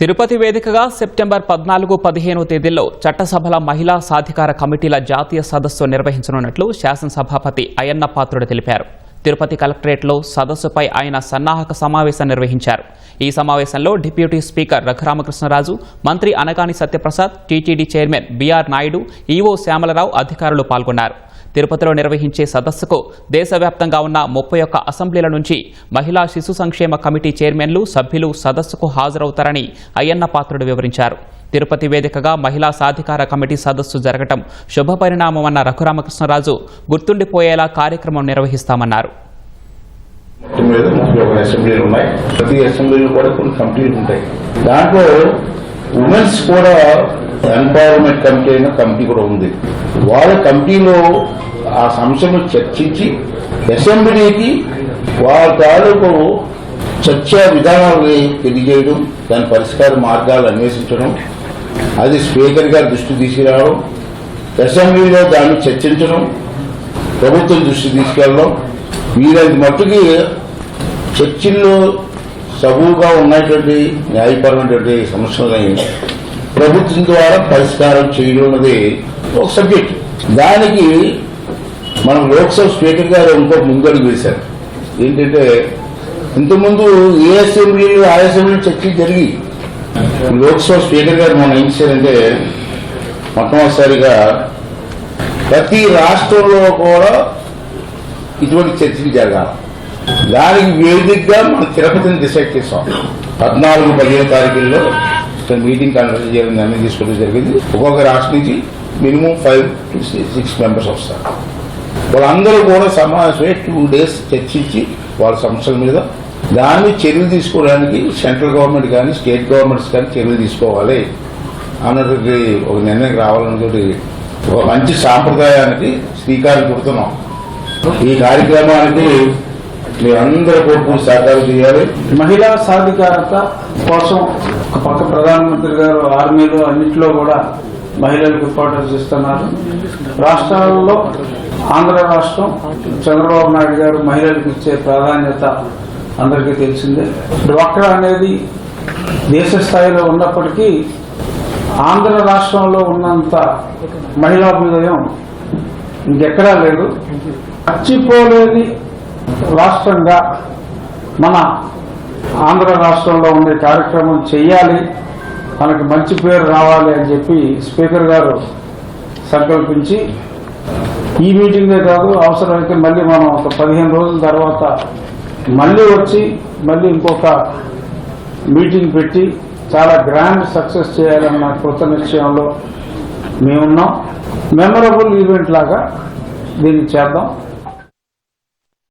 తిరుపతి వేదికగా సెప్టెంబర్ పద్నాలుగు పదిహేను తేదీల్లో చట్టసభల మహిళా సాధికార కమిటీల జాతీయ సదస్సు నిర్వహించనున్నట్లు శాసనసభాపతి అయ్యన్న పాత్రుడు తెలిపారు. తిరుపతి కలెక్టరేట్లో సదస్సుపై ఆయన సన్నాహక సమావేశం నిర్వహించారు. ఈ సమావేశంలో డిప్యూటీ స్పీకర్ రఘురామకృష్ణరాజు మంత్రి Anagani Satyaprasad TTD chairman B R Naidu EO Shyamala Rao అధికారులు పాల్గొన్నారు. తిరుపతిలో నిర్వహించే సదస్సుకు దేశవ్యాప్తంగా ఉన్న ముప్పై ఒక్క అసెంబ్లీల నుంచి మహిళా శిశు సంక్షేమ కమిటీ చైర్మన్లు సభ్యులు సదస్సుకు హాజరవుతారని అయ్యన్న పాత్రుడు వివరించారు. తిరుపతి వేదికగా మహిళా సాధికార కమిటీ సదస్సు జరగటం శుభపరిణామమన్న రఘురామకృష్ణరాజు గుర్తుండిపోయేలా కార్యక్రమం నిర్వహిస్తామన్నారు. అసెంబ్లీలు ఉన్నాయి ప్రతి అసెంబ్లీలో కూడా కొన్ని కమిటీలు ఉంటాయి దాంట్లో ఉమెన్స్ కూడా ఎంపవర్మెంట్ కమిటీ అయిన కమిటీ కూడా ఉంది. వాళ్ళ కమిటీలో ఆ సమస్యను చర్చించి అసెంబ్లీకి వారి తాలూకు చర్చా విధానాలని తెలియజేయడం దాని పరిష్కార మార్గాలు అన్వేషించడం అది స్పీకర్ గారి దృష్టి తీసుకురావడం అసెంబ్లీలో దాన్ని చర్చించడం ప్రభుత్వం దృష్టి తీసుకెళ్ళడం వీరంత మట్టుకి చర్చిల్లో సబువుగా ఉన్నటువంటి న్యాయపరమైనటువంటి సమస్యలని ప్రభుత్వం ద్వారా పరిష్కారం చేయడం అనేది ఒక సబ్జెక్ట్. దానికి మనం లోక్సభ స్పీకర్ గారు ఇంకో ముందడుగు వేశారు. ఏంటంటే ఇంతకుముందు ఏ అసెంబ్లీలు ఆ అసెంబ్లీ చర్చలు జరిగి లోక్సభ స్పీకర్ గారు మనం ఏం చేయాలంటే మొట్టమొదటిసారిగా ప్రతి రాష్ట్రంలో కూడా ఇటువంటి చర్చలు జరగాలి. దానికి వేదికగా మనం తిరుపతిని డిసైడ్ చేసాం పద్నాలుగు పదిహేను తారీఖుల్లో మీటింగ్ కండక్ట్ చేయడం నిర్ణయం తీసుకోవడం జరిగింది. ఒక్కొక్క రాష్ట్రం నుంచి minimum five to six members వస్తారు. వాళ్ళందరూ కూడా సమావేశమై టూ డేస్ చర్చించి వాళ్ళ సమస్యల మీద దాన్ని చర్యలు తీసుకోవడానికి సెంట్రల్ గవర్నమెంట్ కానీ స్టేట్ గవర్నమెంట్స్ కానీ చర్యలు తీసుకోవాలి అన్నటువంటి ఒక నిర్ణయం రావాలన్నటువంటి ఒక మంచి సాంప్రదాయానికి శ్రీకారం చుడుతున్నాం. ఈ కార్యక్రమానికి మీరందరూ కోరుకుని సహకారం చేయాలి. మహిళా సాధికారత కోసం ఒక పక్క ప్రధానమంత్రి గారు ఆర్మీలో అన్నింటిలో కూడా మహిళలకు ఇంపార్టెన్స్ ఇస్తున్నారు రాష్ట్రాలలో ఆంధ్ర రాష్ట్రం చంద్రబాబు నాయుడు గారు మహిళలకు ఇచ్చే ప్రాధాన్యత అందరికీ తెలిసిందే. డ్వాక్రా అనేది దేశ స్థాయిలో ఉన్నప్పటికీ ఆంధ్ర రాష్ట్రంలో ఉన్నంత మహిళాభ్యుదయం ఇంకెక్కడా లేదు. మర్చిపోలేని రాష్ట్రంగా మన ఆంధ్ర రాష్ట్రంలో ఉండే కార్యక్రమం చెయ్యాలి మనకి మంచి పేరు రావాలి అని చెప్పి స్పీకర్ గారు సంకల్పించి ఈ మీటింగే కాదు అవసరమైతే మళ్ళీ మనం ఒక పదిహేను రోజుల తర్వాత మళ్ళీ వచ్చి మళ్ళీ ఇంకొక మీటింగ్ పెట్టి చాలా గ్రాండ్ సక్సెస్ చేయాలన్న కృత నిశ్చయంలో మేమున్నాం. మెమరబుల్ ఈవెంట్ లాగా దీన్ని చేద్దాం.